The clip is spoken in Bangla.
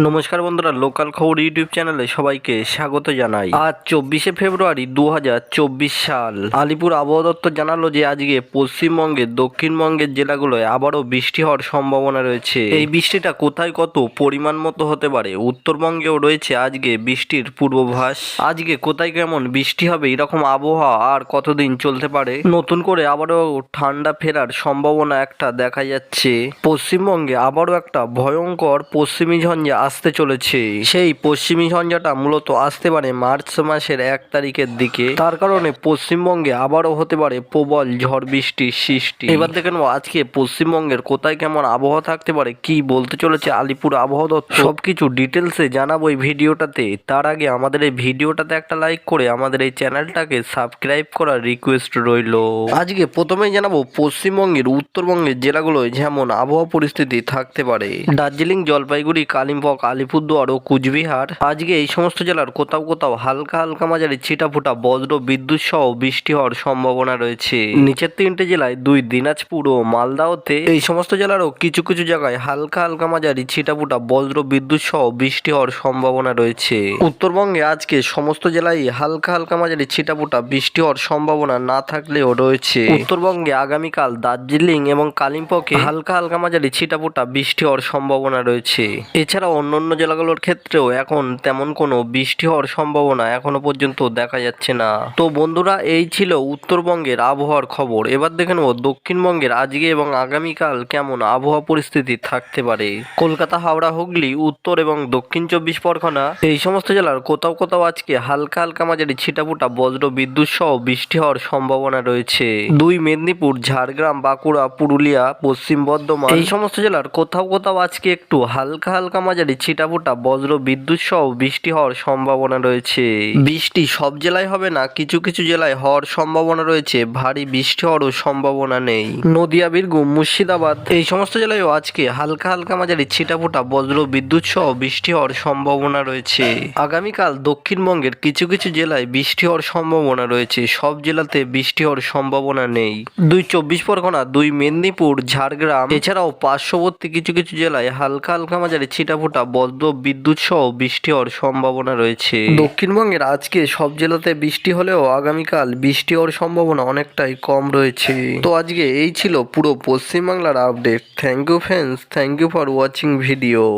নমস্কার বন্ধুরা, লোকাল খবর ইউটিউব চ্যানেলে সবাইকে স্বাগত জানাই। আজ চব্বিশে ফেব্রুয়ারি দু হাজার চব্বিশ সাল। আলিপুর আবহাওয়া দপ্তর জানালো যে, আজকে পশ্চিমবঙ্গের, দক্ষিণবঙ্গের জেলাগুলোয় আবারও বৃষ্টি হওয়ার সম্ভাবনা রয়েছে। এই বৃষ্টিটা কোথায় কত পরিমাণ মতো হতে পারে? উত্তরবঙ্গেও রয়েছে আজকে বৃষ্টির পূর্বাভাস। আজকে কোথায় কেমন বৃষ্টি হবে? এরকম আবহাওয়া আর কতদিন চলতে পারে? নতুন করে আবারও ঠান্ডা ফেরার সম্ভাবনা একটা দেখা যাচ্ছে। পশ্চিমবঙ্গে আবারও একটা ভয়ঙ্কর পশ্চিমী ঝঞ্ঝা আসতে চলেছে। সেই পশ্চিমী ঝঞ্ঝাটা মূলত আসতে পারে মার্চ মাসের এক তারিখের দিকে। তার কারণে পশ্চিমবঙ্গে আবারও হতে পারে প্রবল ঝড় বৃষ্টির সৃষ্টি। এবার দেখে নেব আজকে পশ্চিমবঙ্গের কোথায় কেমন আবহাওয়া থাকতে পারে, কি বলতে চলেছে আলিপুর আবহাওয়া দপ্তর? সবকিছু ডিটেলসে জানাব এই ভিডিওটাতে। তার আগে আমাদের এই ভিডিওটাতে একটা লাইক করে আমাদের এই চ্যানেলটাকে সাবস্ক্রাইব করার রিকোয়েস্ট রইল। আজকে প্রথমেই জানাব পশ্চিমবঙ্গের উত্তরবঙ্গের জেলাগুলোয় যেমন আবহাওয়া পরিস্থিতি থাকতে পারে। দার্জিলিং, জলপাইগুড়ি, কালিম্পং আলিপুরদুয়ার ও কুচবিহার। আজকে এই সমস্ত জেলার কোথাও কোথাও হালকা হালকা মাঝারি ছিটাফোটা বজ্র, বিদ্যুৎ সহ বৃষ্টি হওয়ার সম্ভাবনা রয়েছে। নিচের তিনটে জেলায় দুই দিনাজপুর ও মালদাওতে এই সমস্ত জেলারও কিছু কিছু জায়গায় হালকা হালকা মাঝারি ছিটাফোটা বজ্র, বিদ্যুৎ সহ বৃষ্টি হওয়ার সম্ভাবনা রয়েছে। উত্তরবঙ্গে আজকে সমস্ত জেলায় হালকা হালকা মাঝারি ছিটাফোটা বৃষ্টি হওয়ার সম্ভাবনা না থাকলেও রয়েছে। উত্তরবঙ্গে আগামীকাল দার্জিলিং এবং কালিম্পকে হালকা হালকা মাঝারি ছিটাফোটা বৃষ্টি হওয়ার সম্ভাবনা রয়েছে। এছাড়া অন্য অন্য জেলাগুলোর ক্ষেত্রেও এখন তেমন কোনো বৃষ্টি হওয়ার সম্ভাবনা এখনও পর্যন্ত দেখা যাচ্ছে না। তো বন্ধুরা, এই ছিল উত্তরবঙ্গের আবহাওয়ার খবর। এবার দেখে নেব দক্ষিণবঙ্গের আজকে এবং আগামীকাল কেমন আবহাওয়া পরিস্থিতি থাকতে পারে। কলকাতা, হাওড়া, হুগলি, উত্তর এবং দক্ষিণ চব্বিশ পরগনা এই সমস্ত জেলার কোথাও কোথাও আজকে হালকা হালকা মাঝারি ছিটাফোটা বজ্র বিদ্যুৎ সহ বৃষ্টি হওয়ার সম্ভাবনা রয়েছে। দুই মেদিনীপুর, ঝাড়গ্রাম, বাঁকুড়া, পুরুলিয়া, পশ্চিম বর্ধমান এই সমস্ত জেলার কোথাও কোথাও আজকে একটু হালকা হালকা মাঝারি ছিটাফোটা বজ্র বিদ্যুৎ সহ বৃষ্টি হওয়ার সম্ভাবনা রয়েছে। বৃষ্টি সব জেলায় হবে না কিছু কিছু জেলায় হওয়ার সম্ভাবনা রয়েছে। ভারী বৃষ্টি হওয়ারও সম্ভাবনা নেই। নদিয়া বীরভূম মুর্শিদাবাদ এই সমস্ত জেলায়ও আজকে হালকা হালকা মাঝারি ছিটাফোটা বজ্র বিদ্যুৎ সহ বৃষ্টি হওয়ার সম্ভাবনা রয়েছে। আগামীকাল দক্ষিণবঙ্গের কিছু কিছু জেলায় বৃষ্টি হওয়ার সম্ভাবনা রয়েছে। সব জেলাতে বৃষ্টি হওয়ার সম্ভাবনা নেই। দুই চব্বিশ পরগনা দুই মেদিনীপুর ঝাড়গ্রাম এছাড়াও পার্শ্ববর্তী কিছু কিছু জেলায় হালকা হালকা মাঝারি ছিটাফোটা বজ্র, বিদ্যুৎ সহ বৃষ্টি হওয়ার সম্ভাবনা রয়েছে। দক্ষিণবঙ্গের আজকে সব জেলাতে বৃষ্টি হলেও আগামীকাল বৃষ্টি হওয়ার সম্ভাবনা অনেকটাই কম রয়েছে। তো আজকে এই ছিল পুরো পশ্চিমবাংলার update thank you friends thank you for watching video